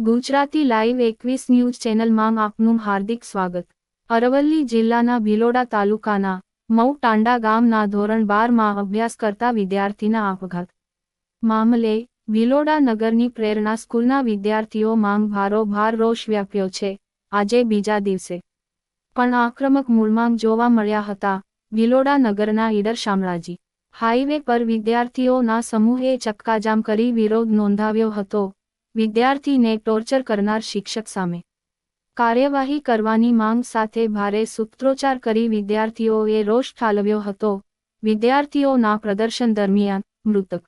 Gujarati live એકવીસ news ચેનલમાં આપનું હાર્દિક સ્વાગત. અરવલ્લી જિલ્લાના ભિલોડા તાલુકાના મઉ ટાંડા ગામના ધોરણ બારમાં અભ્યાસ કરતા વિદ્યાર્થીના આપઘાત. મામલે ભિલોડા નગરની પ્રેરણા સ્કૂલના વિદ્યાર્થીઓ માંગ ભારોભાર રોષ વ્યાપ્યો છે. આજે બીજા દિવસે. પણ આક્રમક મૂળમાં જોવા મળ્યા હતા ભિલોડા નગરના ઈડર શામળાજી. હાઈવે પર વિદ્યાર્થીઓના સમૂહે ચક્કાજામ કરી વિરોધ નોંધાવ્યો હતો. વિદ્યાર્થીને ટોર્ચર કરનાર શિક્ષક સામે. કાર્યવાહી કરવાની માંગ સાથે ભારે સૂત્રોચ્ચાર કરી વિદ્યાર્થીઓએ રોષ ઠાલવ્યો હતો. વિદ્યાર્થીઓના પ્રદર્શન દરમિયાન મૃતક.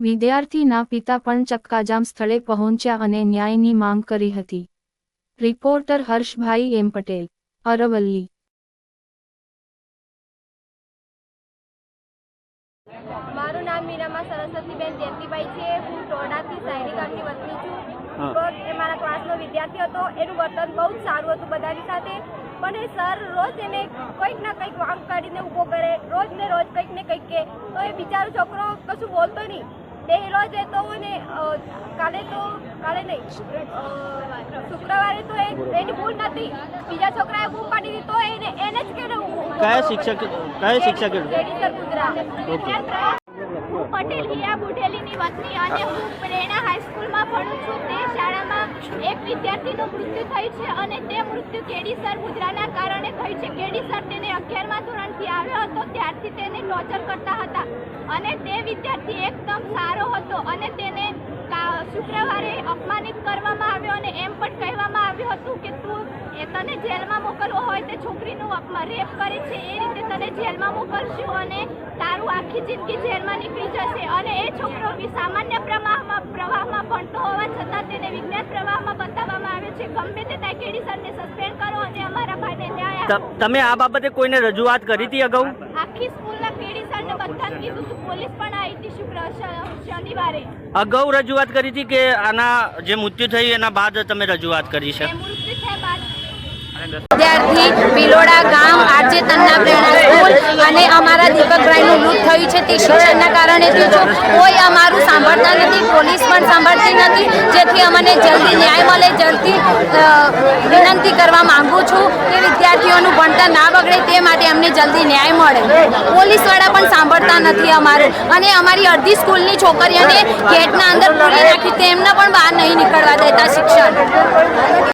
વિદ્યાર્થીના પિતા પણ ચક્કાજામ સ્થળે પહોંચ્યા અને ન્યાયની માંગ કરી હતી. રિપોર્ટર હર્ષભાઈ એમ પટેલ, અરવલ્લી. મારું નામ મીરામા સરસ્વતીબેન જયંતિભાઈ છે. ટોડાથી વતની છું. તો એ મારા ક્લાસનો વિદ્યાર્થી હતો. એનું વર્તન બહુ જ સારું હતું બધાની સાથે. પણ એ સર રોજ એને કંઈક ના કંઈક વાંક કાઢીને ઊભો કરે. રોજ ને રોજ કંઈક ને કંઈક કે. તો એ બિચારો છોકરો કશું બોલતો નહીં. તે રોજ એ તો ને કાલે તો કાલે નહીં શુક્રવારે તો એની ભૂલ નથી. બીજા છોકરાએ બૂમ પાડી દીધી તો એને એને જ કે કયા શિક્ષક કયા શિક્ષક? હું પટેલ હિયા બુઢેલીની વતની અને હું પ્રેરણા હાઈસ્કૂલમાં ભણું છું. તે શાળામાં એક વિદ્યાર્થીનું મૃત્યુ થયું છે અને તે મૃત્યુ કેડીસર મુદ્રાના કારણે થયું છે. કેડીસર તેને અગિયારમા ધોરણથી આવ્યો હતો, ત્યારથી તેને ટોર્ચર કરતા હતા અને તે વિદ્યાર્થી એકદમ સારો હતો અને તેને શુક્રવારે અપમાનિત કરવામાં આવ્યો અને એમ પણ કહેવામાં આવ્યું હતું કે તું એ તને જેલમાં મોકલવો હોય તે છોકરીનું રેપ કરે છે એ રીતે તને જેલમાં મોકલશું અને તારું આખી જિંદગી જેલમાં નીકળી જશે. અને એ છોકરો સામાન્ય પ્રવાહમાં પ્રવાહમાં ભણતો હોવા છતાં તેને વિજ્ઞાન પ્રવાહમાં બતાવવામાં આવે છે. ગમે તે તાકેડી સરને સસ્પેન્ડ કરો અને અમારા ભાઈને ન્યાય તમે આ બાબતે કોઈને રજૂઆત કરી હતી અગાઉ? આખી સ્કૂલના કેડી સરને બધાને કીધું હતું પોલીસ પણ આવી હતી શુક્ર શનિવારે. અગાઉ રજૂઆત કરી હતી કે આના જે મૃત્યુ થયું એના બાદ તમે રજૂઆત કરી છે? વિદ્યાર્થી ભિલોડા ગામ આરજે તન્ના પ્રેરણા સ્કૂલ અને અમારા દીપકભાઈનું મૃત થયું છે તે શિક્ષણના કારણે થયું કોઈ અમારું સાંભળતા નથી, પોલીસ પણ સાંભળતી નથી. જેથી અમને જલ્દી ન્યાય મળે, જલ્દી વિનંતી કરવા માંગુ છું કે વિદ્યાર્થીઓનું ભણતર ના બગડે તે માટે અમને જલ્દી ન્યાય મળે. પોલીસવાળા પણ સાંભળતા નથી અમારું. અને અમારી અડધી સ્કૂલની છોકરીઓને ગેટના અંદર પૂરી નાખી, તેમને પણ બહાર નહીં નીકળવા દેતા શિક્ષણ.